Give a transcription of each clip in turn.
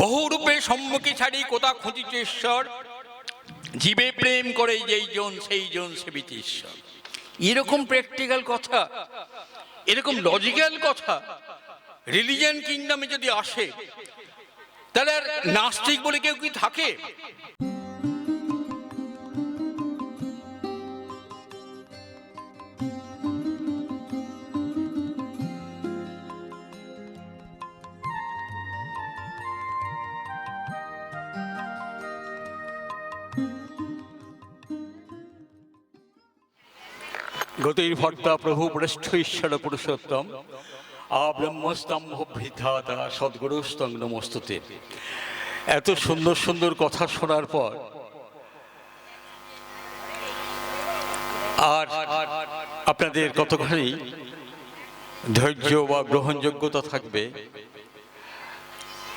বহু রূপে সম্মুখী ছাড়ি কোথা খুঁজিছে ঈশ্বর? জীবে প্রেম করে যেই জন, সেই জন সেবিত ঈশ্বর। এরকম প্র্যাকটিক্যাল কথা, এরকম লজিক্যাল কথা রিলিজিয়ান কিংডমে যদি আসে, তাহলে আর নাস্তিক বলে কেউ কি থাকে? গতির ভর্তা প্রভু পৃষ্ঠ ঈশ্বর পুরুষোত্তম আব্রহ্মস্তম্ভ বৃদ্ধাতা সদ্গুরু স্তং নমস্তুতে। এত সুন্দর সুন্দর কথা শোনার পর আর আপনাদের কতখানি ধৈর্য বা গ্রহণযোগ্যতা থাকবে?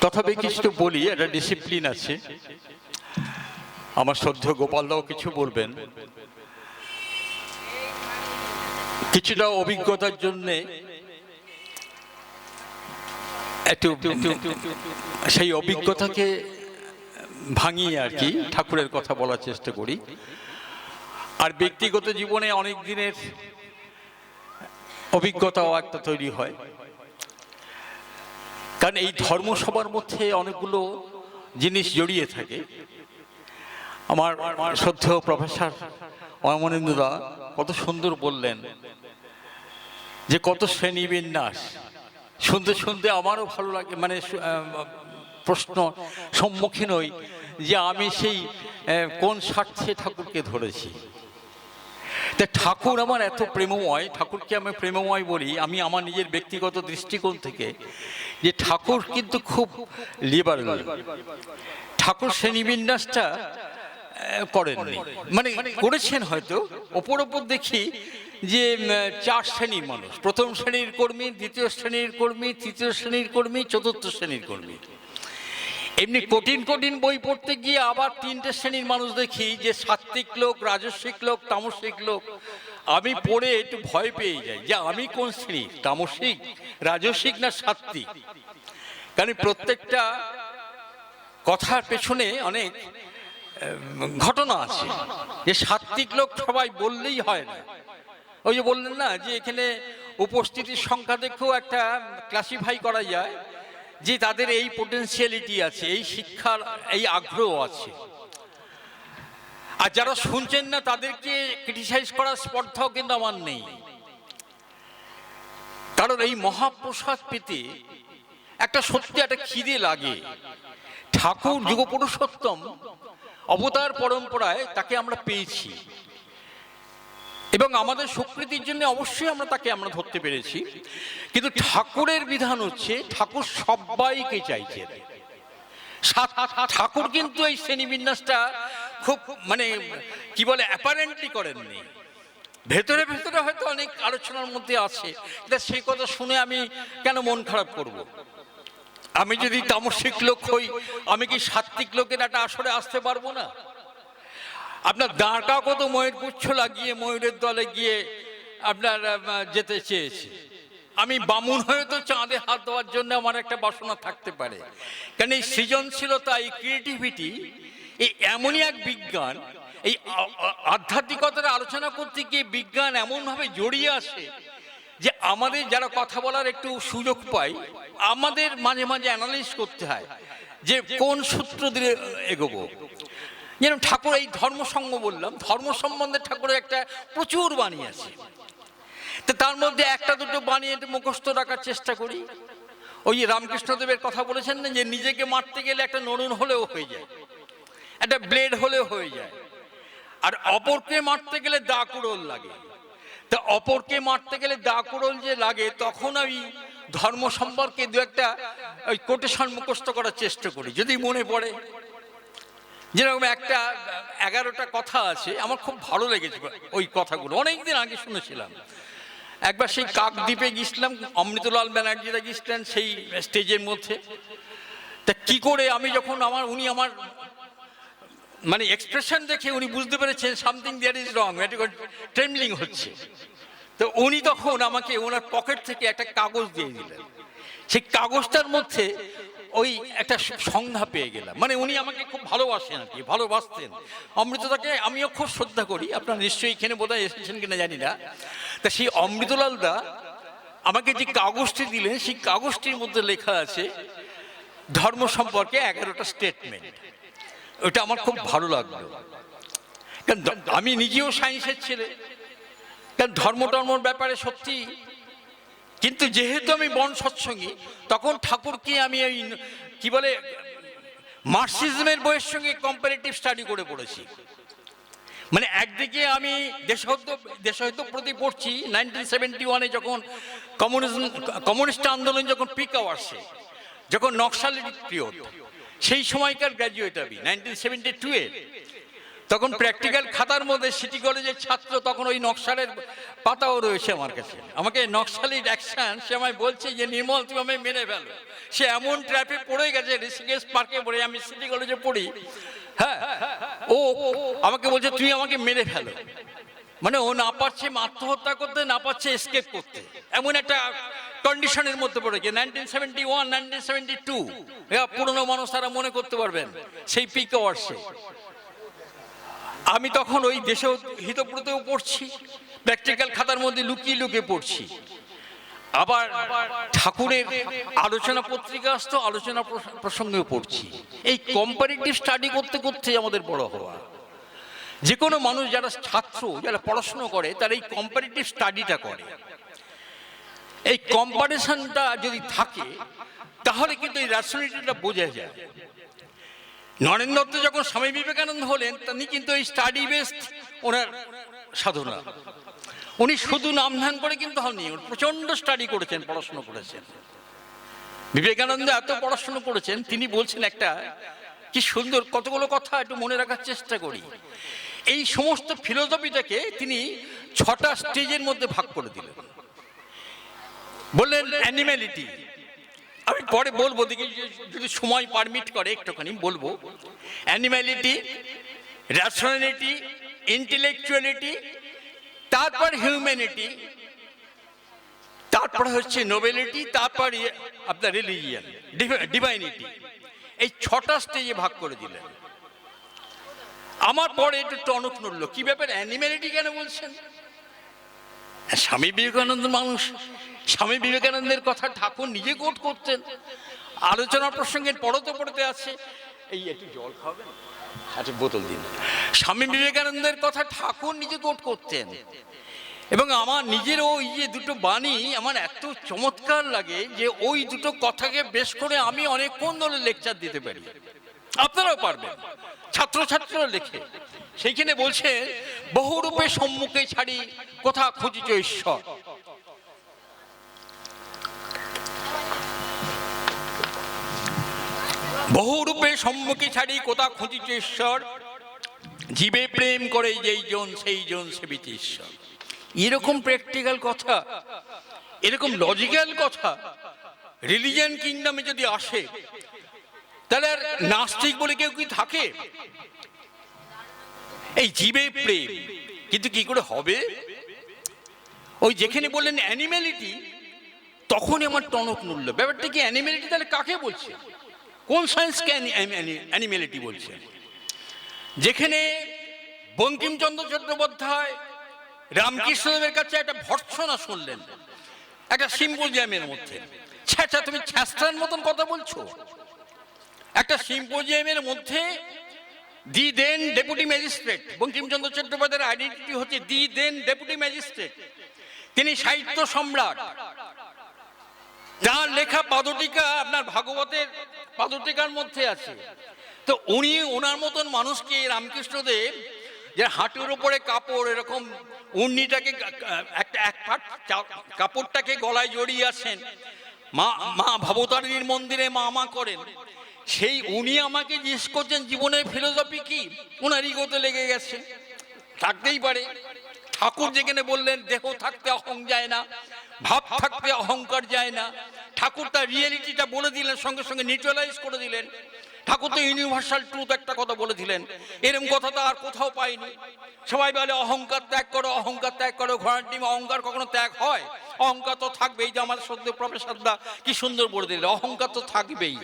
তথাপি কিছু বলি, একটা ডিসিপ্লিন আছে। আমার শ্রদ্ধ গোপালদাও কিছু বলবেন। কিছুটা অভিজ্ঞতার জন্যে একটু সেই অভিজ্ঞতাকে ভাঙিয়ে আর কি ঠাকুরের কথা বলার চেষ্টা করি। আর ব্যক্তিগত জীবনে অনেক দিনের অভিজ্ঞতাও একটা তৈরি হয়। কারণ এই ধর্মসভার মধ্যে অনেকগুলো জিনিস জড়িয়ে থাকে। আমার শ্রদ্ধেয় প্রফেসর অমরেন্দ্রদা কত সুন্দর বললেন যে কত শ্রেণি বিন্যাস। শুনতে শুনতে আমারও ভালো লাগে মানে প্রশ্ন সম্মুখীন হই যে আমি সেই কোন স্বার্থে ঠাকুরকে ধরেছি। তা ঠাকুর আমার এত প্রেমময়, ঠাকুরকে আমি প্রেমময় বলি, আমি আমার নিজের ব্যক্তিগত দৃষ্টিকোণ থেকে যে ঠাকুর কিন্তু খুব লিবারেল ঠাকুর শ্রেণীবিন্যাসটা করেননি। মানে করেছেন হয়তো, ওপর ওপর দেখি যে চার শ্রেণির মানুষ। প্রথম শ্রেণির কর্মী, দ্বিতীয় শ্রেণির কর্মী, তৃতীয় শ্রেণির কর্মী, চতুর্থ শ্রেণির কর্মী। এমনি কঠিন কঠিন বই পড়তে গিয়ে আবার তিনটে শ্রেণির মানুষ দেখি যে সাত্ত্বিক লোক, রাজস্বিক লোক, তামসিক লোক। আমি পড়ে একটু ভয় পেয়ে যাই যে আমি কোন শ্রেণি তামসিক, রাজস্বিক না সাত্ত্বিক? কারণ প্রত্যেকটা কথার পেছনে অনেক ঘটনা আছে। যে সাত্ত্বিক লোক সবাই বললেই হয় না। ওই যে বললেন না যে এখানে উপস্থিতির সংখ্যা দেখেও একটা ক্লাসিফাই করা যায় যে তাদের এই পোটেন্সিয়ালিটি আছে, এই শিক্ষার, এই আগ্রহ আছে। আর যারা শুনছেন না, তাদেরকে ক্রিটিসাইজ করার স্পর্ধাও কিন্তু আমার নেই। কারণ এই মহাপ্রসাদ পেতে একটা সত্যি একটা খিদে লাগে। ঠাকুর, যুগপুরুষোত্তম অবতার পরম্পরায় তাকে আমরা পেয়েছি। এবং আমাদের স্বীকৃতির জন্য অবশ্যই আমরা তাকে আমরা ধরতে পেরেছি। কিন্তু ঠাকুরের বিধান হচ্ছে, ঠাকুর সবাইকে চাইছেন সা- ঠাকুর কিন্তু এই শ্রেণীবিন্যাসটা খুব মানে কি বলে অ্যাপারেন্টলি করেননি। ভেতরে ভেতরে হয়তো অনেক আলোচনার মধ্যে আছে সেই কথা শুনে আমি কেন মন খারাপ করব। আমি যদি তামসিক লোক হই, আমি কি সাত্বিক লোকের একটা আসরে আসতে পারব না? আপনার দাঁড়কা কত ময়ূর পুচ্ছ লাগিয়ে ময়ূরের দলে গিয়ে আপনার যেতে চেয়েছে। আমি বামুন হয়ে তো চাঁদে হাত দেওয়ার জন্য আমার একটা বাসনা থাকতে পারে। কারণ এই সৃজনশীলতা, এই ক্রিয়েটিভিটি এই এমনই এক বিজ্ঞান, এই আধ্যাত্মিকতার আলোচনা করতে গিয়ে বিজ্ঞান এমনভাবে জড়িয়ে আসে যে আমাদের যারা কথা বলার একটু সুযোগ পাই, আমাদের মাঝে মাঝে অ্যানালিস করতে হয় যে কোন সূত্র দিয়ে এগোবো। যেরকম ঠাকুর এই ধর্মসঙ্গ বললাম, ধর্ম সম্বন্ধে ঠাকুরের একটা প্রচুর বাণী আছে। তো তার মধ্যে একটা দুটো বাণী মুখস্থ রাখার চেষ্টা করি। ওই রামকৃষ্ণদেবের কথা বলেছেন না, যে নিজেকে মারতে গেলে একটা নরুন হলেও হয়ে যায়, একটা ব্লেড হলেও হয়ে যায়। আর অপরকে মারতে গেলে দা কুড়োল লাগে। তা অপরকে মারতে গেলে দা কুড়োল যে লাগে, তখন আমি ধর্ম সম্পর্কে দু একটা ওই কোটেশন মুখস্থ করার চেষ্টা করি, যদি মনে পড়ে। যেরকম একটা, এগারোটা কথা আছে, আমার খুব ভালো লেগেছে ওই কথাগুলো। অনেকদিন আগে শুনেছিলাম। একবার সেই কাকদ্বীপে গিয়েছিলাম, অমৃতলাল ব্যানার্জিরা গিয়েছিলেন সেই স্টেজের মধ্যে। তা কি করে আমি যখন আমার, উনি আমার মানে এক্সপ্রেশন দেখে উনি বুঝতে পেরেছেন something there is wrong trembling হচ্ছে। তো উনি তখন আমাকে ওনার পকেট থেকে একটা কাগজ দিয়ে দিলেন। সেই কাগজটার মধ্যে ওই একটা সংজ্ঞা পেয়ে গেলাম। মানে উনি আমাকে খুব ভালোবাসেন আর কি, ভালোবাসতেন। অমৃতদাকে আমিও খুব শ্রদ্ধা করি, আপনারা নিশ্চয়ই এখানে বোধহয় এসেছেন কিনা জানি না। তা সেই অমৃতলাল দা আমাকে যে কাগজটি দিলেন, সেই কাগজটির মধ্যে লেখা আছে, ধর্ম সম্পর্কে এগারোটা স্টেটমেন্ট ওটা আমার খুব ভালো লাগল। কারণ আমি নিজেও সায়েন্সের ছেলে। কারণ ধর্ম টর্মর ব্যাপারে সত্যি কিন্তু যেহেতু আমি বন সৎসঙ্গী, তখন ঠাকুরকে আমি ওই কি বলে মার্কসিজমের বইয়ের সঙ্গে কম্পারেটিভ স্টাডি করে পড়েছি। মানে একদিকে আমি দেশাহত্য দেশাহত্য প্রতি পড়ছি নাইনটিন সেভেন্টি ওয়ানে যখন কমিউনিজম কমিউনিস্ট আন্দোলন যখন পিক আসে, যখন নকশালের পিরিয়ড সেই সময়কার গ্র্যাজুয়েট আমি নাইনটিন সেভেন্টি টুয়ে তখন প্র্যাকটিক্যাল খাতার মধ্যে সিটি কলেজের ছাত্র তখন ওই নকশালের পাতাও রয়েছে আমার কাছে। আমাকে নকশালির অ্যাকশন সে আমায় বলছে যে, নির্মল, তুমি আমায় মেরে ফেলো। সে এমন ট্র্যাপে পড়ে গেছে, ঋষিকেশ পার্কে পড়ে, আমি সিটি কলেজে পড়ি। হ্যাঁ ও আমাকে বলছে তুই আমাকে মেরে ফেলো। মানে ও না পারছে আত্মহত্যা করতে, না পারছে এসকেপ করতে। এমন একটা কন্ডিশনের মধ্যে পড়ে গিয়ে nineteen seventy one nineteen seventy two পুরনো মানুষ, তারা মনে করতে পারবেন, সেই পিক আওয়ার্সে আমি তখন ওই দেশে হিতপ্রতেও পড়ছি প্র্যাকটিক্যাল খাতার মধ্যে লুকিয়ে লুকিয়ে পড়ছি। আবার ঠাকুরের আলোচনা পত্রিকা আসতো, আলোচনা প্রস- প্রসঙ্গেও পড়ছি। এই কম্পারেটিভ স্টাডি করতে করতে আমাদের বড় হওয়া। যে কোনো মানুষ যারা ছাত্র, যারা পড়াশুনো করে, তারা এই কম্পারেটিভ স্টাডিটা করে। এই কম্পারিশনটা যদি থাকে, তাহলে কিন্তু এই র্যাশনালিটিটা বোঝা যায়। নরেন্দ্র দত্ত যখন স্বামী বিবেকানন্দ হলেন, তিনি কিন্তু এই স্টাডি বেসড ওনার সাধনা। উনি শুধু নাম ধ্যান করে কিন্তু হননি, উনি প্রচণ্ড স্টাডি করেছেন, পড়াশুনো করেছেন। বিবেকানন্দ এত পড়াশুনো করেছেন, তিনি বলছেন একটা, কি সুন্দর কতগুলো কথা একটু মনে রাখার চেষ্টা করি। এই সমস্ত ফিলোসফিটাকে তিনি ছটা স্টেজের মধ্যে ভাগ করে দিলেন। বললেন অ্যানিম্যালিটি আমি পরে বলব, দেখি যদি সময় পারমিট করে একটুখানি বলব। অ্যানিম্যালিটি র্যাশনালিটি ইন্টেলেকচুয়ালিটি তারপর হিউম্যানিটি তারপর হচ্ছে নোবেলিটি তারপর ইয়ে আপনার রিলিজিয়ান ডিভাইনিটি এই ছটা স্টেজে ভাগ করে দিলেন। আমার পরে একটু টনক নড়লো। কি ব্যাপার? অ্যানিম্যালিটি কেন বলছেন? স্বামী বিবেকানন্দ মানুষ স্বামী বিবেকানন্দের কথা ঠাকুর নিজে কোট করতেন। আলোচনা প্রসঙ্গে পড়তে পড়তে আছে। এই একটু জল খাবেন? একটা বোতল দিন। স্বামী বিবেকানন্দের কথা ঠাকুর নিজে কোট করতেন। এবং আমার নিজের ওই যে দুটো বাণী আমার এত চমৎকার লাগে যে ওই দুটো কথাকে বেশ করে আমি অনেকক্ষণ ধরে লেকচার দিতে পারি। আপনারাও পারবেন। ছাত্রছাত্রীরা লেখে। সেইখানে বলছে, বহুরূপে সম্মুখে ছাড়ি কোথা খুঁজিছ ঈশ্বর? বহুরূপে সম্মুখে ছাড়ি কোথা খুঁজিছ ঈশ্বর? জীবে প্রেম করে যেই জন, সেই জন সেবিত ঈশ্বর। এরকম প্র্যাকটিক্যাল কথা, এরকম লজিক্যাল কথা রিলিজিয়ান কিংডমে যদি আসে, তাহলে আর নাস্তিক বলে কেউ কি থাকে? এই জীবে প্রেম, কিন্তু কি করে হবে? ওই যেখানে বললেন অ্যানিম্যালিটি তখনই আমার টনক নড়ল। ব্যাপারটা কি অ্যানিম্যালিটি তাহলে কাকে বলছে? কোন সায়েন্সকে অ্যানিমেলিটি বলছে যেখানে বঙ্কিমচন্দ্র চট্টোপাধ্যায় রামকৃষ্ণদেবের কাছে একটা ভর্ৎসনা শুনলেন। একটা সিম্পোজিয়ামের মধ্যে। ছ্যাঁচা তুমি ছ্যাঁচড়ার মতন কথা বলছো? একটা সিম্পোজিয়ামের মধ্যে the then deputy magistrate, Bankimchandra চট্টোপাধ্যায়ের আইডেন্টিটি হচ্ছে দি দেন ডেপুটি ম্যাজিস্ট্রেট। তিনি সাহিত্য সম্রাট। যার লেখা পাদটিকা আপনার ভাগবতের পাদটিকার মধ্যে আছে। তো উনি ওনার মতন মানুষকে রামকৃষ্ণদেব, যে হাঁটুর উপরে কাপড় এরকম উন্নিটাকে একটা এক পাট কাপড়টাকে গলায় জড়িয়ে আছেন। মা মা ভবতারিণীর মন্দিরে মা মা করেন। সেই উনি আমাকে জিজ্ঞেস করছেন, জীবনের ফিলোসফি কি? ওনার ইগোতে লেগে গেছে। থাকতেই পারে। ঠাকুর যেখানে বললেন, দেহ থাকতে অহং যায় না, ভাব থাকতে অহংকার যায় না। ঠাকুর তার রিয়েলিটিটা বলে দিলেন, সঙ্গে সঙ্গে নিউট্রালাইজ করে দিলেন। ঠাকুর তো ইউনিভার্সাল ট্রুথ একটা কথা বলেছিলেন এরকম কথা তো আর কোথাও পাইনি। সবাই বলে, অহংকার ত্যাগ করো, অহংকার ত্যাগ করো, ঘোড়ার ডিম, অহংকার কখনো ত্যাগ হয়? অহংকার তো থাকবেই যে আমার সদ্য প্রফেসর দা কি সুন্দর বলে দিলেন, অহংকার তো থাকবেই।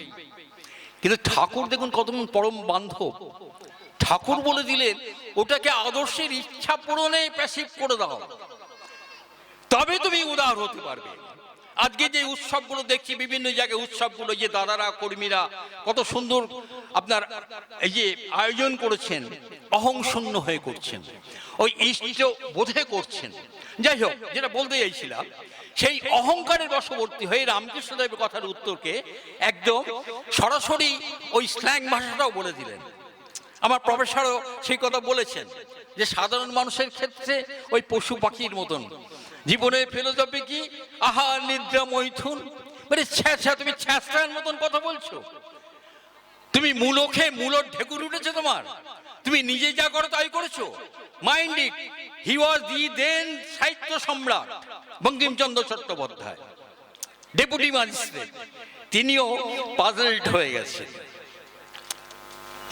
কিন্তু ঠাকুর দেখুন কত পরম বান্ধব। ঠাকুর বলে দিলেন, ওটাকে আদর্শের ইচ্ছা পূরণে প্যাসিভ করে দাও। তবে তুমি উদার হতে পারবে। আজকে যে উৎসবগুলো দেখছি, বিভিন্ন জায়গায় উৎসবগুলো, যে দাদারা, কর্মীরা কত সুন্দর আপনার এই যে আয়োজন করেছেন, অহংশূন্য হয়ে করছেন, ওই ইষ্ট বোধে করছেন। যাই হোক, যেটা বলতে চাইছিলাম, সেই অহংকারের বশবর্তী হয়ে রামকৃষ্ণদেবের কথার উত্তরকে একদম সরাসরি ওই স্ল্যাং ভাষাটাও বলে দিলেন। আমার প্রফেসরও সেই কথা বলেছেন যে সাধারণ মানুষের ক্ষেত্রে ওই পশু পাখির মতন। জীবনের ফিলোসফি কি? আহার নিদ্রা মৈথুন। মানে ছ্যাঁচা তুমি ছ্যাঁচড়ার মতন কথা বলছো। তুমি মূলো খেয়ে মূলর ঢেকুর উঠেছে তোমার। তুমি নিজে যা করো তাই করেছ। Mind it he was the then সাহিত্য সম্রাট বঙ্কিমচন্দ্র চট্টোপাধ্যায়। ডেপুটি ম্যাজিস্ট্রেট তিনিও পাজলড হয়ে গেছেন।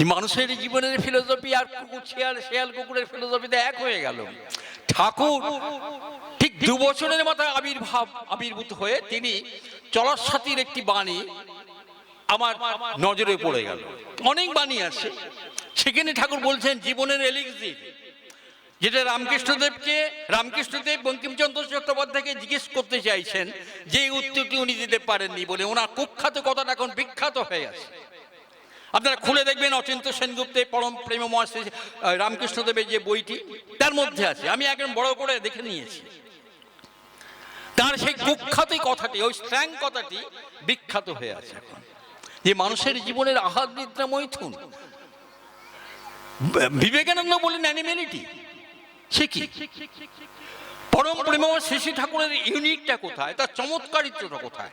মানুষের জীবনের ফিলোসফি আর কুকুর শিয়াল শিয়াল কুকুরের ফিলোসফিতে এক হয়ে গেল। ঠাকুর ঠিক দু বছরের মাথায় আবির্ভাব, আবির্ভূত হয়ে তিনি চলার সাথীর একটি বাণী আমার নজরে পড়ে গেল। অনেক বাণী আছে। সেখানে ঠাকুর বলছেন, জীবনের এলিক্সির যেটা রামকৃষ্ণদেবকে, রামকৃষ্ণদেব বঙ্কিমচন্দ্র চট্টোপাধ্যায়কে জিজ্ঞেস করতে চাইছেন যে উত্তরটি উনি দিতে পারেননি বলে। ওনার কুখ্যাত কথাটা এখন বিখ্যাত হয়ে আছে আপনারা খুলে দেখবেন অচিন্ত সেনগুপ্তের পরম প্রেমময় রামকৃষ্ণদেবের যে বইটি, তার মধ্যে আছে। আমি একদম বড় করে দেখে নিয়েছি। তার সেই কুখ্যাত কথাটি, ওই স্ট্র্যাং কথাটি বিখ্যাত হয়ে আছে এখন। যে মানুষের জীবনের আহার নিদ্রা মৈথুন। বিবেকানন্দ বলেন অ্যানিমেলিটি। সে কি? পরম শ্রী শ্রী ঠাকুরের ইউনিকটা কোথায়? তার চমৎকারিত্বটা কোথায়?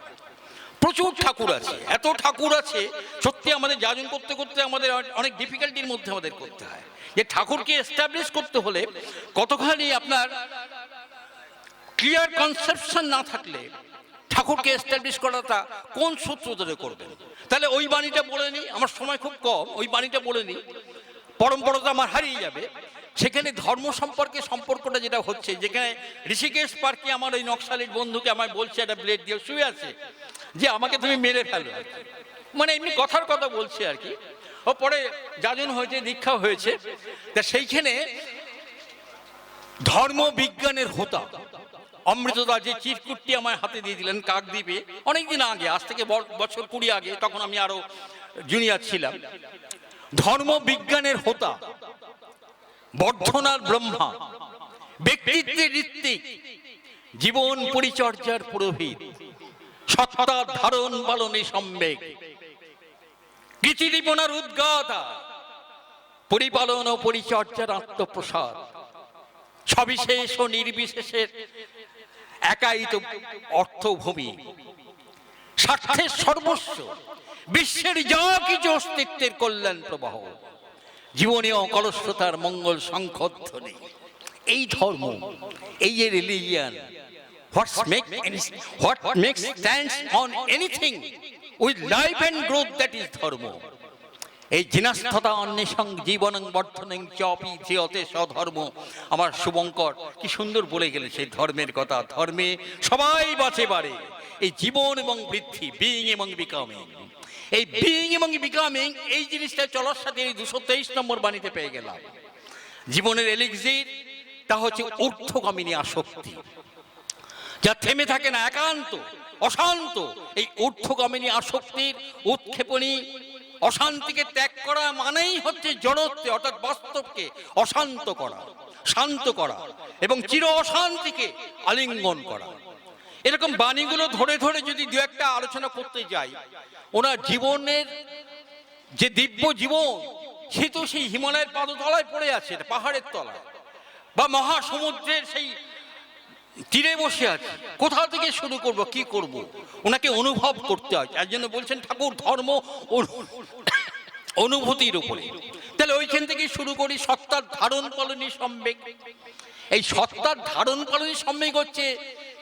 প্রচুর ঠাকুর আছে। এত ঠাকুর আছে সত্যি আমাদের যাজন করতে করতে আমাদের অনেক ডিফিকাল্টির মধ্যে আমাদের করতে হয়। যে ঠাকুরকে এস্টাবলিশ করতে হলে কতখানি আপনার ক্লিয়ার কনসেপশন না থাকলে ঠাকুরকে এস্টাবলিশ করাটা কোন সূত্র ধরে করবেন? তাহলে ওই বাণীটা বলে নিই আমার সময় খুব কম ওই বাণীটা বলে নিই পরম্পরাটা আমার হারিয়ে যাবে। সেখানে ধর্ম সম্পর্কে সম্পর্কটা যেটা হচ্ছে যেখানে ঋষিকেশ পার্কে আমার ওই নকশালির বন্ধুকে আমায় বলছে একটা ব্লেড দিয়ে শুয়ে আছে। যে আমাকে তুমি মেরে ফেলো। মানে এমনি কথার কথা বলছে আর কি। ও পরে যাজন হয়েছে, দীক্ষা হয়েছে। তা সেইখানে ধর্ম বিজ্ঞানের হোতা। অমৃতদা যে চিরকুটটি আমার হাতে দিয়ে দিলেন কাকদ্বীপে অনেকদিন আগে, আজ থেকে বছর কুড়ি আগে, তখন আমি আরও জুনিয়র ছিলাম। ধর্ম বিজ্ঞানের হোতা, বর্ধনার ব্রহ্মা, ব্যক্তিত্বের ঋত্বিক, জীবন পরিচর্যার পুরোহিত। সত্তা ধারণ পালনে সম্বেগ। কৃচিদীপনার উদ্গাতা, পরিপালন ও পরিচর্যার আত্মপ্রসাদ সবিশেষ ও নির্বিশেষের একাই তো অর্থভূমি। স্বার্থের সর্বস্ব, বিশ্বের যা কিছু অস্তিত্বের কল্যাণ প্রবাহ। জীবনে কলস্রতার মঙ্গল সংখ্যধ্বনি এই ধর্ম, এই religion what's make what makes stands on anything with life and growth that is dharma এই জিনাস্থতা অন্বেষং জীবনং বর্ধনং চপি চিয়তে স্বধর্ম। আমার শুভঙ্কর, কি সুন্দর বলে গেলেন সেই ধর্মের কথা। ধর্মে সবাই বাঁচে বাড়ে। এই জীবন এবং বৃদ্ধি বিং এবং বিকামিং এই বিং এবং বিকামিং এই জিনিসটা চলার সাথে এই দুশো তেইশ নম্বর বাণীতে পেয়ে গেলাম। জীবনের এলিক্সির তা হচ্ছে ঊর্ধ্বগামিনী আসক্তি। যা থেমে থাকে না, একান্ত, অশান্ত। এই ঊর্ধ্বগামিনী আসক্তির উৎক্ষেপণী অশান্তিকে ত্যাগ করা মানেই হচ্ছে জড়ত্বে, অর্থাৎ বাস্তবকে অশান্ত করা, শান্ত করা এবং চির অশান্তিকে আলিঙ্গন করা। এরকম বাণীগুলো ধরে ধরে যদি দু একটা আলোচনা করতে যাই, ওনার জীবনের যে দিব্য জীবন, সে তো সেই হিমালয়ের পাদতলায় পড়ে আছে, পাহাড়ের তলায় বা মহাসমুদ্রের সেই তীরে বসে আছে। কোথা থেকে শুরু করব, কি করব? ওনাকে অনুভব করতে হয়। তার জন্য বলছেন, ঠাকুর, ধর্ম অনুভূতির উপরে। তাহলে ওইখান থেকে শুরু করি, সত্তার ধারণ পালনী সম্বেগ। এই সত্তার ধারণ পালনী সম্বেগ হচ্ছে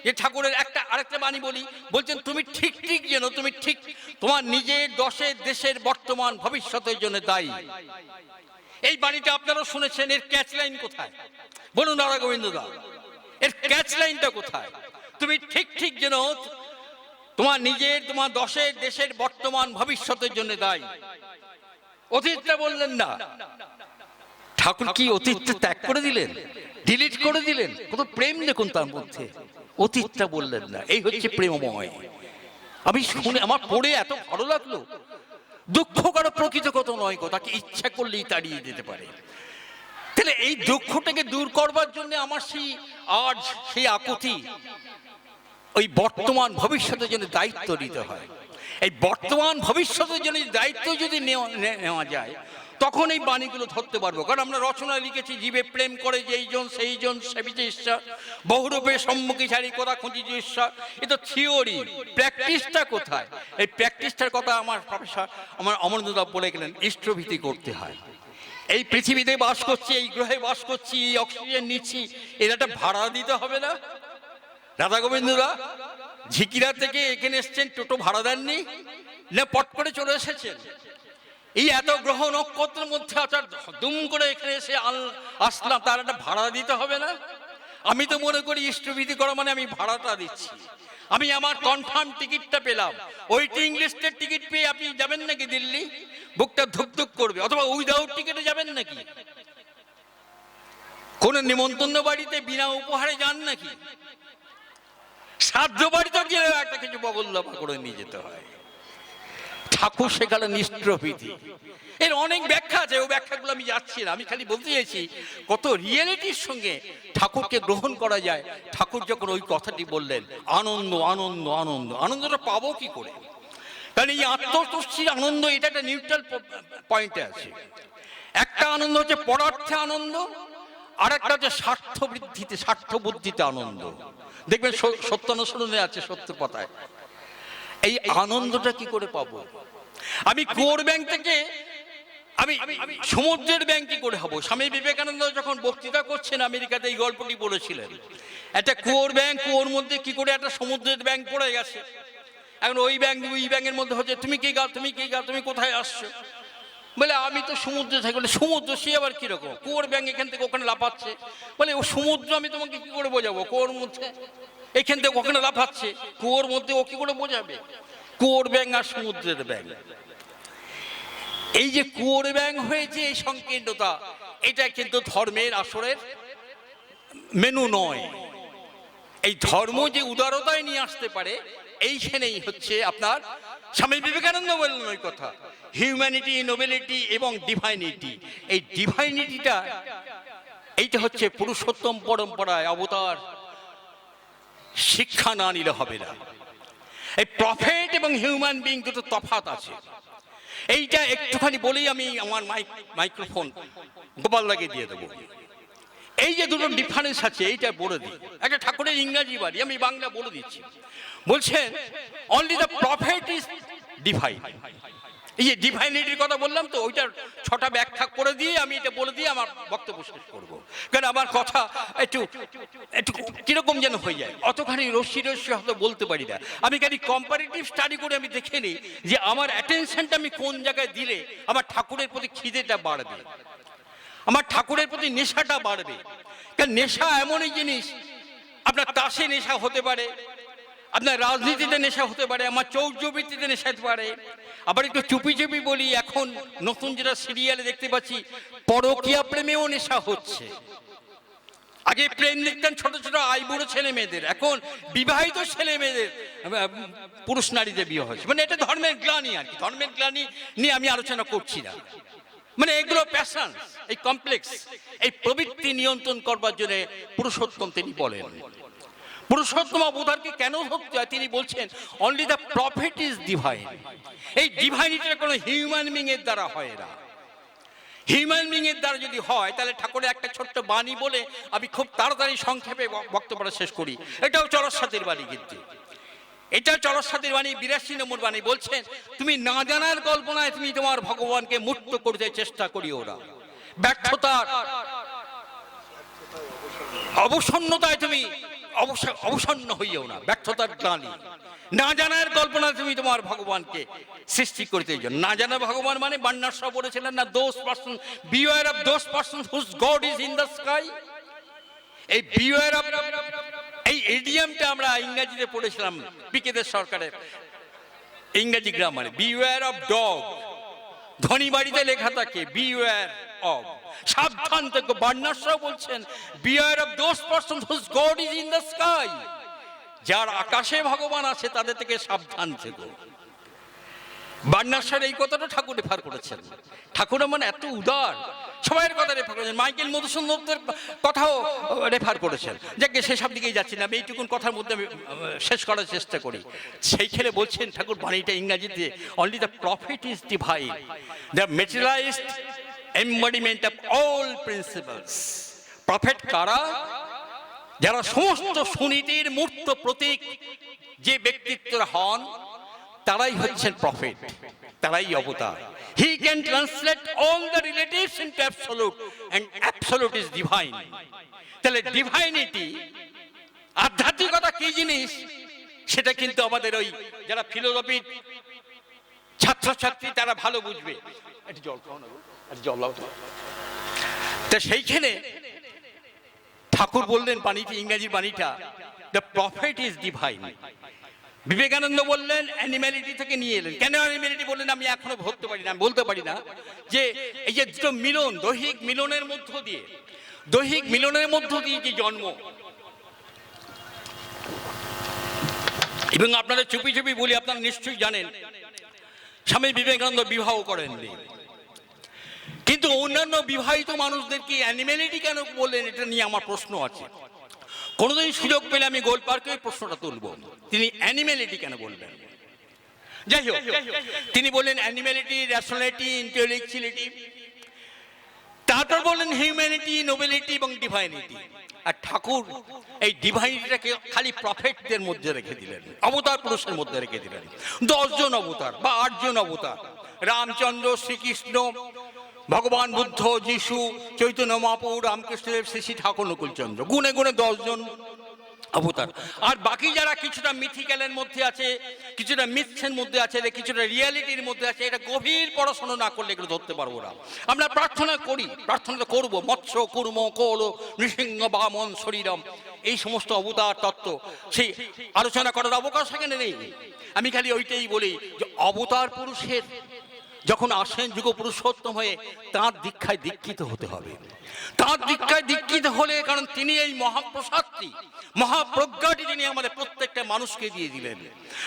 যে ঠাকুরের একটা, আরেকটা বাণী বলি। বলছেন, তুমি ঠিক ঠিক যেন, তুমি ঠিক তোমার নিজের দশের দেশের বর্তমান, ভবিষ্যতের জন্য দায়ী। এই বাণীটা আপনারা শুনেছেন, এর ক্যাচ লাইন কোথায়? বলুন দাদা গোবিন্দ দা এর ক্যাচ লাইনটা কোথায়? তুমি ঠিক ঠিক যেন তোমার নিজের, তোমার দশের, দেশের বর্তমান ভবিষ্যতের জন্য দায়ী। অতীতটা বললেন না। ঠাকুর কি অতীতটা ত্যাগ করে দিলেন? ডিলিট করে দিলেন? কত প্রেম দেখুন তার মধ্যে। অতীতটা বললেন না। এই হচ্ছে প্রেমময়। আমি শুনে, আমার পড়ে এত ভালো লাগল। দুঃখ কারও প্রকৃত কত নয় কথা ইচ্ছা করলেই তাড়িয়ে দিতে পারে। তাহলে এই দুঃখটাকে দূর করবার জন্য আমার সেই আজ সেই আকুতি, ওই বর্তমান ভবিষ্যতের জন্য দায়িত্ব নিতে হয়। এই বর্তমান ভবিষ্যতের জন্য দায়িত্ব যদি নেওয়া যায়, তখন এই বাণীগুলো ধরতে পারব। কারণ আমরা রচনা লিখেছি, জীবে প্রেম করে যেই জন সেই জন সেবিছে ঈশ্বর। বহুরূপে সম্মুখী ছাড়ি কথা খুঁজি যে ঈশ্বর। এ তো থিওরি, প্র্যাকটিসটা কোথায়? এই প্র্যাকটিসটার কথা আমার প্রফেসর আমার অমরনাথ বলে গেলেন ইষ্টভীতি করতে হয়। এই পৃথিবীতে বাস করছি, এই গ্রহে বাস করছি, এই অক্সিজেন নিচ্ছি, এর একটা ভাড়া দিতে হবে না? রাধা গোবিন্দরা, ঝিকিরা থেকে এখানে এসছেন, টোটো ভাড়া দেননি, না পট করে চলে এসেছেন? এই এত গ্রহ নক্ষত্রের মধ্যে আচার দুম করে এখানে এসে আসলাম, তার একটা ভাড়া দিতে হবে না? আমি তো মনে করি ইষ্টবিধি করা মানে আমি ভাড়াটা দিচ্ছি। আমি আমার কনফার্ম টিকিটটা পেলাম। ওয়েটিং লিস্টের টিকিট পেয়ে আপনি যাবেন নাকি দিল্লি? বুকটা ধুপধুপ করবে, অথবা উইদাউট টিকিটে যাবেন নাকি? কোন নিমন্ত্রণ বাড়িতে বিনা উপহারে যান নাকি? সাধ্য বাড়িতে গেলে একটা কিছু বগল্লাপা করে নিয়ে যেতে হয়। ঠাকুর সেখানে নিষ্ঠভীতি এর অনেক ব্যাখ্যা আছে, ও ব্যাখ্যাগুলো আমি যাচ্ছি না, আমি খালি বলতে চাইছি, কত রিয়েলিটির সঙ্গে ঠাকুরকে গ্রহণ করা যায়। ঠাকুর যখন ওই কথাটি বললেন, আনন্দ আনন্দ আনন্দ, আনন্দটা পাবো কি করে? কারণ এই আত্মতুষ্টির আনন্দ, এটা একটা নিউট্রাল পয়েন্টে আছে। একটা আনন্দ হচ্ছে পরার্থে আনন্দ আর একটা হচ্ছে স্বার্থ বৃদ্ধিতে স্বার্থ বুদ্ধিতে আনন্দ। দেখবেন সত্যানুসরণে আছে সত্য কথায়। এই আনন্দটা কি করে পাবো? আমি কোর ব্যাংক থেকে আমি সমুদ্রের ব্যাংক করে হব? স্বামী বিবেকানন্দ যখন বক্তৃতা করছেন আমেরিকাতে এই গল্পটি বলেছিলেন। একটা কুয়োর ব্যাংক কুয়োর মধ্যে কি করে একটা সমুদ্রের ব্যাংক পড়ে গেছে? এখন ওই ব্যাংক ওই ব্যাংকের মধ্যে হচ্ছে তুমি কি গা তুমি কি গা তুমি কোথায় আসছো? বলে আমি তো সমুদ্রে থাকি। বলে সমুদ্র সে আবার কীরকম? কুয়োর ব্যাংক এখান থেকে ওখানে লাফাচ্ছে। বলে ও সমুদ্র আমি তোমাকে কি করে বোঝাবো? কুয়োর মধ্যে এখান থেকে ওখানে লাফাচ্ছে। কুয়োর মধ্যে ও কি করে বোঝাবে? কুয়োর ব্যাং আর সমুদ্রের ব্যাং এই যে কুয়োর ব্যাং হয়েছে এই সংকীর্ণতা, এটা কিন্তু ধর্মের আসরের মেনু নয়। এই ধর্ম যে উদারতায় নিয়ে আসতে পারে এইখানেই হচ্ছে আপনার স্বামী বিবেকানন্দ বললেন ওই কথা হিউম্যানিটি নোবেলিটি এবং ডিভাইনিটি এই ডিভাইনিটিটা এইটা হচ্ছে পুরুষোত্তম পরম্পরায় অবতার, শিক্ষা না নিলে হবে না। এই প্রফেট এবং হিউম্যান বিং দুটো তফাত আছে। এইটা একটুখানি বলেই আমি আমার মাইক মাইক্রোফোন গোপাল লাগে দিয়ে দেবো। এই যে দুটো ডিফারেন্স আছে, এইটা বলে দিই। একটা ঠাকুরের ইংরাজি বাড়ি, আমি বাংলা বলে দিচ্ছি। বলছেন only the prophet is divine এই যে ডিভাইনিটির কথা বললাম তো, ওইটার ছটা ব্যাখ্যা করে দিয়ে আমি এটা বলে দিয়ে আমার বক্তব্য শেষ করব। কারণ আমার কথা একটু একটু কীরকম যেন হয়ে যায়? অতখানি রশ্মি রশ্মি হয়তো বলতে পারি না। আমি খালি কম্পারেটিভ স্টাডি করে আমি দেখে নিই যে আমার অ্যাটেনশনটা আমি কোন জায়গায় দিলে আমার ঠাকুরের প্রতি খিদেটা বাড়বে। আমার ঠাকুরের প্রতি নেশাটা বাড়বে। কারণ নেশা এমনই জিনিস, আপনার তাসে নেশা হতে পারে। আপনার রাজনীতিতে নেশা হতে পারে, আমার চৌর্যবৃত্তিতে নেশা হতে পারে। আবার একটু চুপি চুপি বলি, এখন নতুন যেটা সিরিয়ালে দেখতে পাচ্ছি, পরকিয়া প্রেমেও নেশা হচ্ছে। আগে প্রেম লিখতেন ছোট ছোট আইবুড়ো ছেলে মেয়েদের এখন বিবাহিত ছেলে মেয়েদের পুরুষ নারীদের বিয়ে হয়েছে। মানে এটা ধর্মের গ্লানি আর কি, ধর্মের গ্লানি নিয়ে আমি আলোচনা করছি না। মানে এগুলো প্যাশন, এই কমপ্লেক্স, এই প্রবৃত্তি নিয়ন্ত্রণ করবার জন্য পুরুষোত্তম তিনি বলেন। পুরুষোত্তম অবতারকে কেন ধরতে হয়? তিনি বলছেন only the prophet is divine এই ডিভাইনিটির কোনো হিউম্যান বিং এর দ্বারা হয় না। হিউম্যান বিং এর দ্বারা যদি হয়, তাহলে ঠাকুরের একটা ছোট্ট বাণী বলে আমি খুব তাড়াতাড়ি সংক্ষেপে বক্তব্যটা শেষ করি। এটাও চরস্বাতির বাণী কিন্তু। এটা চরস্বাতির বাণী, বিরাশি নম্বর বাণী বলছেন, তুমি না জানার কল্পনায় তুমি তোমার ভগবানকে মুক্ত করতে চেষ্টা করি ওরা ব্যর্থতার, অবসন্নতায় তুমি অবসন্ন হইও না, ব্যর্থতার গ্লানি। না জানার কল্পনা তুমি তোমার ভগবানকে সৃষ্টি করতে জন্য না জানা ভগবান মানে বান্নার সব বলেছিলেন না, those person beware of those person whose God is in the sky এই বিওয়ার অফ এই এডিএমটা আমরা ইংরেজিতে পড়েছিলাম পিকেদের সরকারের, ইংরেজি গ্রামারে বিওয়ার অফ ডগ ধনী বাড়িতে লেখা থাকে বিওয়ার অব সাবধান থেকে বার্নার্সরাও বলছেন beware of those person whose God is in the sky যার আকাশে ভগবান আছে, তাদের থেকে সাবধান থেকো। বার্নার্সার এই কথাটা ঠাকুর রেফার করেছেন। ঠাকুর মানে এত উদার। সবাইয়ের কথা রেফার করেছেন। মাইকেল মধুসূদনদের কথাও রেফার করেছেন। যাকে সেসব দিকেই যাচ্ছি না। আমি এইটুকুন কথার মধ্যে আমি, শেষ করার চেষ্টা করি। সেই খেলে বলছেন ঠাকুর বাণীটা ইংরাজিতে only the prophet is divine the materialized embodiment of all principles prophet কারা? যারা সমস্ত সুনীতির মূর্ত প্রতীক যে ব্যক্তিত্বরা হন তারাই হচ্ছেন প্রফেট তারাই অবতার। He can translate all the relatives into absolute and absolute is divine তাহলে ডিভাইনিটি আধ্যাত্মিকতা কি জিনিস? সেটা কিন্তু আমাদের ওই যারা ফিলোসফির ছাত্রছাত্রী, তারা ভালো বুঝবে। তা। সেইখানে ঠাকুর বললেন বাণীটি, ইংরেজি বাণীটা the prophet is divine Vivekananda বললেন অ্যানিম্যালিটি থেকে নিয়ে এলেন। কেন অ্যানিম্যালিটি বললেন? আমি এখনও ধরতে পারি না বলতে পারি না যে এই যে দুটো মিলন, দৈহিক মিলনের মধ্য দিয়ে, দৈহিক মিলনের মধ্য দিয়ে যে জন্ম? এবং আপনারা চুপি চুপি বলি, আপনারা নিশ্চয়ই জানেন, স্বামী বিবেকানন্দ বিবাহ করেননি। কিন্তু অন্যান্য বিবাহিত মানুষদেরকে অ্যানিম্যালিটি কেন বললেন, এটা নিয়ে আমার প্রশ্ন আছে। কোনোদিন সুযোগ পেলে আমি গোল পার্কে ওই প্রশ্নটা তুলব। তিনি অ্যানিম্যালিটি কেন বলবেন? যাই হোক, তিনি বললেন অ্যানিম্যালিটি র্যাশনালিটি ইন্টেলেকচুয়ালিটি তারপর বললেন হিউম্যানিটি নোবেলিটি এবং ডিভাইনিটি আর ঠাকুর এই ডিভাইনিটিটাকে খালি প্রফেটদের মধ্যে রেখে দিলেন, অবতার পুরুষের মধ্যে রেখে দিলেন। দশজন অবতার বা আটজন অবতার, রামচন্দ্র, শ্রীকৃষ্ণ ভগবান বুদ্ধ, যিশু, চৈতন্য মহাপুর রামকৃষ্ণদেব, শ্রী ঠাকুর, নকুলচন্দ্র। গুনে গুনে দশজন অবতার। আর বাকি যারা কিছুটা মিথিক্যালের মধ্যে আছে, কিছুটা মিথ্যের মধ্যে আছে কিছুটা রিয়ালিটির মধ্যে আছে, এটা গভীর পড়াশোনা না করলে এগুলো ধরতে পারব না। আমরা প্রার্থনা করি, প্রার্থনা তো করব, মৎস্য, কুর্ম, কৌল, নৃসিংহ, বামন, শরীরম, এই সমস্ত অবতার তত্ত্ব। সেই আলোচনা করার অবকাশ সেখানে নেই। আমি খালি ওইটাই বলি যে অবতার পুরুষের যখন আসেন যুগ পুরুষোত্তম হয়ে, তাঁর দীক্ষায় দীক্ষিত হতে হবে। তাঁর দীক্ষায় দীক্ষিত হলে, কারণ তিনি এই মহাপ্রসাদটি, মহাপ্রজ্ঞাটি তিনি আমাদের প্রত্যেকটা মানুষকে দিয়ে দিলেন।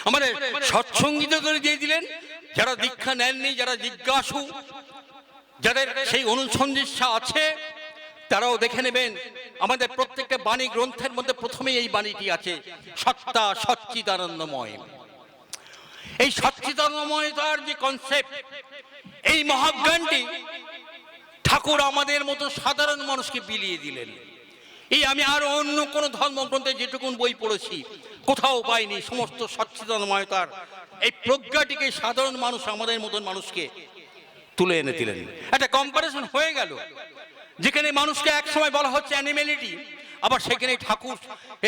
আমাদের সৎসঙ্গীত করে দিয়ে দিলেন। যারা দীক্ষা নেননি, যারা জিজ্ঞাসু, যাদের সেই অনুসন্ধিৎসা আছে, তারাও দেখে নেবেন, আমাদের প্রত্যেকটা বাণী গ্রন্থের মধ্যে প্রথমেই এই বাণীটি আছে, সত্তা সচ্চিদানন্দময়। এই সচ্চিদানন্দময়তার যে কনসেপ্ট এই মহাজ্ঞানটি ঠাকুর আমাদের মতো সাধারণ মানুষকে বিলিয়ে দিলেন। এই আমি আর অন্য কোনো ধর্মগ্রন্থে যেটুকুন বই পড়েছি, কোথাও পাইনি, সমস্ত সচ্চিদানময়তার এই প্রজ্ঞাটিকে সাধারণ মানুষ, আমাদের মতন মানুষকে তুলে এনে দিলেন। একটা কম্পারিজন হয়ে গেল। যেখানে মানুষকে একসময় বলা হচ্ছে অ্যানিমেলিটি আবার সেখানে ঠাকুর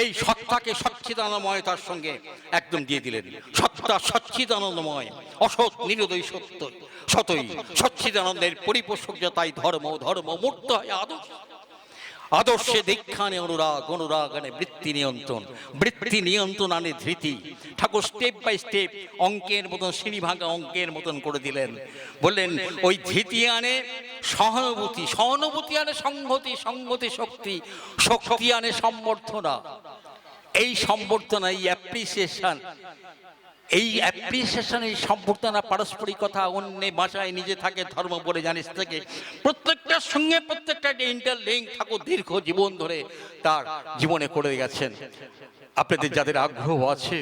এই সত্তাকে সচ্চিদানময়তার সঙ্গে একদম দিয়ে দিলেন। সত্তা সচ্ছিদানন্দময় অসৎ নিরোদয় সত্য। সতই সচ্ছিদানন্দের পরিপোষক যে তাই ধর্ম ধর্ম মূর্ত হয় আদর্শ আদর্শে দীক্ষা দীক্ষানে অনুরাগ অনুরাগ আনে বৃত্তি নিয়ন্ত্রণ। বৃত্তি নিয়ন্ত্রণ আনে ধৃতি। ঠাকুর স্টেপ বাই স্টেপ অঙ্কের মতন শ্রেণি ভাঙা অঙ্কের মতন করে দিলেন। বললেন, ওই ধৃতি আনে সহানুভূতি সহানুভূতি আনে সংহতি সংহতি শক্তি শক্তি আনে সম্বর্ধনা। এই সম্বর্ধনা, এই অ্যাপ্রিসিয়েশন এই অ্যাপ্রিসিয়েশন এই সম্বর্ধনা পারস্পরিকতা অন্য ভাষায় নিজে থাকে, ধর্ম বলে জানিস থেকে। প্রত্যেকটার সঙ্গে প্রত্যেকটা ইন্টারলিঙ্ক ঠাকুর দীর্ঘ জীবন ধরে তার জীবনে করে গেছেন। আপনাদের যাদের আগ্রহ আছে,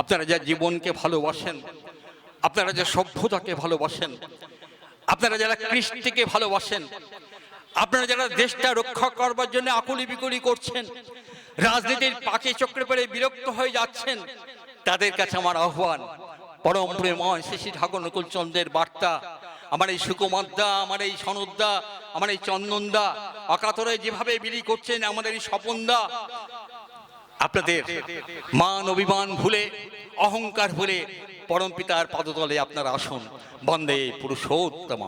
আপনারা যা জীবনকে ভালোবাসেন, আপনারা যা সভ্যতাকে ভালোবাসেন, আপনারা যারা কৃষ্টিকে ভালোবাসেন, আপনারা যারা দেশটা রক্ষা করবার জন্য আকুলি বিকুলি করছেন, রাজনীতির পাকে চক্রে পড়ে বিরক্ত হয়ে যাচ্ছেন তাদের কাছে আমার আহ্বান, পরম প্রেময় শ্রী ঠাকুর নকুল চন্দ্রের বার্তা, আমার এই সুকুমারদা আমার এই সনদদা, আমার এই চন্দনদা, অকাতরে যেভাবে বিলি করছেন আমাদের এই স্বপনদা, আপনাদের মান অভিমান ভুলে, অহংকার ভুলে পরম পিতার পদতলে আপনারা আসুন। বন্দে পুরুষোত্তম